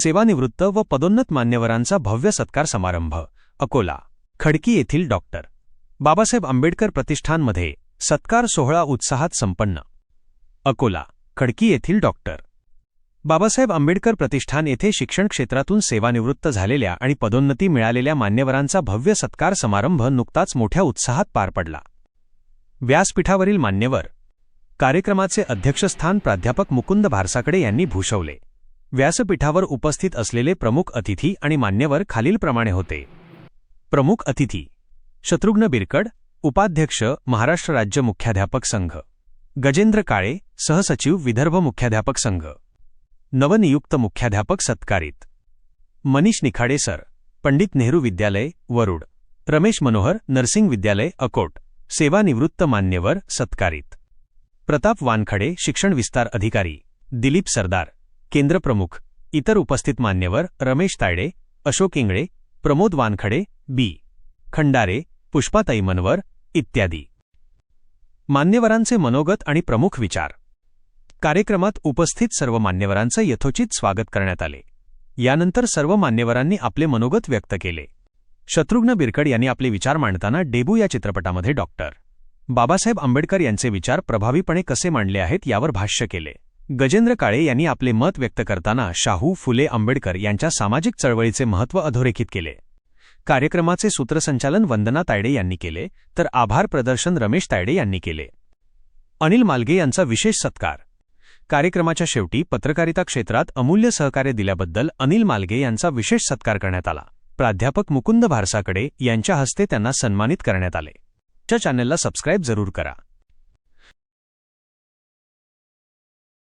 सेवानिवृत्त व पदोन्नत मान्यवरांचा भव्य सत्कार समारंभ अकोला खडकी येथील डॉक्टर. बाबासाहेब आंबेडकर प्रतिष्ठानमध्ये सत्कार सोहळा उत्साहात संपन्न. अकोला खडकी येथील डॉक्टर. बाबासाहेब आंबेडकर प्रतिष्ठान येथे शिक्षण क्षेत्रातून सेवानिवृत्त झालेल्या आणि पदोन्नती मिळालेल्या मान्यवरांचा भव्य सत्कार समारंभ नुकताच मोठ्या उत्साहात पार पडला. व्यासपीठावरील मान्यवर कार्यक्रमाचे अध्यक्षस्थान प्राध्यापक मुकुंद भारसाकडे यांनी भूषवले. व्यासपीठावर उपस्थित असलेले प्रमुख अतिथी आणि मान्यवर खालीलप्रमाणे होते. प्रमुख अतिथी शत्रुघ्न बिरकड उपाध्यक्ष महाराष्ट्र राज्य मुख्याध्यापक संघ. गजेंद्र काळे सहसचिव विदर्भ मुख्याध्यापक संघ. नवनियुक्त मुख्याध्यापक सत्कारित. मनीष निखाडे सर पंडित नेहरू विद्यालय वरुड. रमेश मनोहर नर्सिंग विद्यालय अकोट. सेवानिवृत्त मान्यवर सत्कारित. प्रताप वानखडे शिक्षण विस्तार अधिकारी. दिलीप सरदार केंद्रप्रमुख इतर उपस्थित मान्यवर रमेश तायडे अशोक इंगळे प्रमोद वानखडे बी. खंडारे पुष्पाताई मनवर इत्यादी. मान्यवरांचे मनोगत आणि प्रमुख विचार. कार्यक्रमात उपस्थित सर्व मान्यवरांचं यथोचित स्वागत करण्यात आले. यानंतर सर्व मान्यवरांनी आपले मनोगत व्यक्त केले. शत्रुघ्न बिरकड यांनी आपले विचार मांडताना डेबू या चित्रपटामध्ये डॉक्टर बाबासाहेब आंबेडकर यांचे विचार प्रभावीपणे कसे मांडले आहेत यावर भाष्य केले. गजेंद्र काळे यांनी आपले मत व्यक्त करताना शाहू फुले आंबेडकर यांच्या सामाजिक चळवळीचे महत्त्व अधोरेखित केले. कार्यक्रमाचे सूत्रसंचालन वंदना तायडे यांनी केले तर आभार प्रदर्शन रमेश तायडे यांनी केले. अनिल मालगे यांचा विशेष सत्कार. कार्यक्रमाच्या शेवटी पत्रकारिता क्षेत्रात अमूल्य सहकार्य दिल्याबद्दल अनिल मालगे यांचा विशेष सत्कार करण्यात आला. प्राध्यापक मुकुंद भारसाकडे यांच्या हस्ते त्यांना सन्मानित करण्यात आले. च्या चॅनलला सबस्क्राईब जरूर करा.